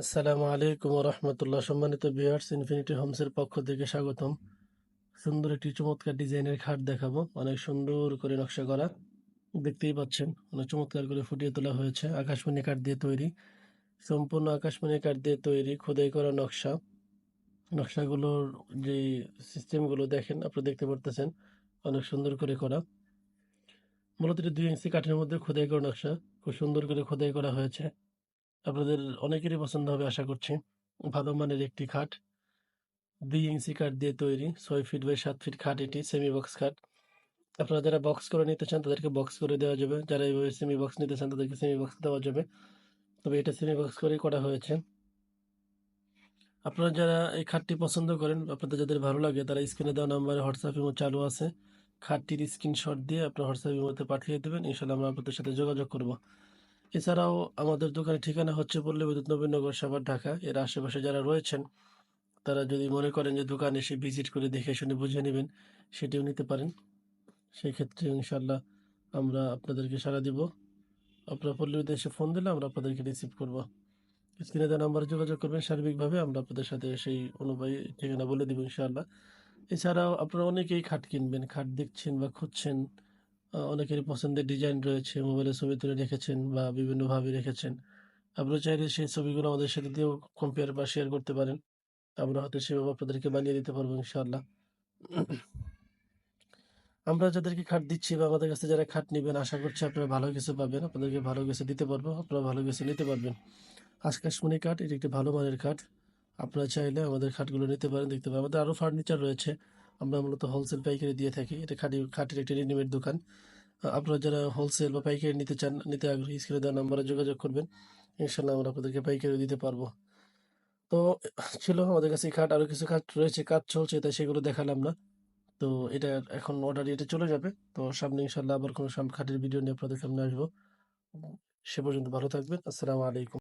আসসালামু আলাইকুম রহমতুল্লাহ সম্মানিত বিয়ার্স ইনফিনিটি হোমসের পক্ষ থেকে স্বাগতম। সুন্দর একটি চমৎকার ডিজাইনের খাট দেখাবো। অনেক সুন্দর করে নকশা করা। দেখতেই পাচ্ছেন, অনেক চমৎকার করে ফুটিয়ে তোলা হয়েছে। আকাশমণি কাঠ দিয়ে তৈরি। সম্পূর্ণ আকাশমণি কাঠ দিয়ে তৈরি, খোদাই করা নকশা। নকশাগুলোর যে সিস্টেমগুলো দেখেন আপনি দেখতে পারতেছেন, অনেক সুন্দর করে করা। মূলত দুই ইঞ্চি কাঠের মধ্যে খোদাই করা নকশা। খুব সুন্দর করে খোদাই করা হয়েছে। আপনাদের অনেকেরই পছন্দ হবে আশা করছি। ভালো মানের একটি খাট। দুই ইঞ্চি কাঠ দিয়ে তৈরি, ছয় ফিট বাই সাত ফিট খাট এটি সেমি বক্স খাট। আপনারা যারা বক্স করে নিতে চান, তাদেরকে বক্স করে দেওয়া যাবে। যারা এইভাবে সেমি বক্স নিতে চান, তাদেরকে সেমি বক্স দেওয়া যাবে। তবে এটা সেমি বক্স করেই করা হয়েছে। আপনারা যারা এই খাটটি পছন্দ করেন, আপনাদের যাদের ভালো লাগে, তারা স্ক্রিনে দেওয়া নাম্বারে হোয়াটসঅ্যাপ ইমো চালু আছে। খাটটির স্ক্রিনশট দিয়ে আপনার হোয়াটসঅ্যাপ ইমোতে পাঠিয়ে দেবেন। ইনশাল্লাহ আমরা আপনাদের সাথে যোগাযোগ করব। এছাড়াও আমাদের দোকানের ঠিকানা হচ্ছে পল্লী বিদ্যুৎ নবীনগর সাভার, ঢাকা। এর আশেপাশে যারা রয়েছেন, তারা যদি মনে করেন যে দোকানে এসে ভিজিট করে দেখে শুনে বুঝে নেবেন, সেটিও নিতে পারেন। সেই ক্ষেত্রে ইনশাল্লাহ আমরা আপনাদেরকে সাড়া দিব। আপনার পল্লীতে এসে ফোন দিলে আমরা আপনাদেরকে রিসিভ করব। স্ক্রিনে দেওয়া নাম্বারে যোগাযোগ করবেন। সার্বিকভাবে আমরা আপনাদের সাথে সেই অনুযায়ী ঠিকানা বলে দেবো ইনশাআল্লাহ। এছাড়াও আপনারা অনেকেই খাট কিনবেন, খাট দেখছেন বা খুঁজছেন। অনেকেরই পছন্দের ডিজাইন রয়েছে মোবাইলে ছবি তুলে রেখেছেন বা বিভিন্নভাবে রেখেছেন। আপনারা চাইলে সেই ছবিগুলো আমাদের সাথে দিয়েও কম্পেয়ার বা শেয়ার করতে পারেন। আমরা হয়তো সেভাবে আপনাদেরকে বানিয়ে দিতে পারব, ইনশাআল্লাহ। আমরা যাদেরকে খাট দিচ্ছি বা আমাদের কাছে যারা খাট নেবেন, আশা করছি আপনারা ভালো কিছু পাবেন, আপনাদেরকে ভালো কিছু দিতে পারব, আপনারা ভালো কিছু নিতে পারবেন। আশকাশমণি কাঠ এটি একটি ভালো মানের কাঠ আপনারা চাইলে আমাদের খাটগুলো নিতে পারেন, দেখতে পারেন। আমাদের আরও ফার্নিচার রয়েছে। আমরা মূলত হোলসেল পাইকারি দিয়ে থাকি। এটা খাটি, খাটির একটি রেডিমেড দোকান। আপনারা যারা হোলসেল বা পাইকারি নিতে চান, নিতে আগ্রহী, স্ক্রিনে দেওয়া নাম্বারে যোগাযোগ করবেন। ইনশাল্লাহ আমরা আপনাদেরকে পাইকারি দিতে পারব। তো, ছিল আমাদের কাছে খাট আরও কিছু খাট রয়েছে, কাজ চলছে, তাই সেগুলো দেখালাম না। তো, এটা এখন অর্ডার এটা চলে যাবে। তো, সামনে ইনশাল্লাহ আবার কোনো খাটের ভিডিও নিয়ে আপনাদের সামনে আসব। সে পর্যন্ত ভালো থাকবেন। আসসালামু আলাইকুম।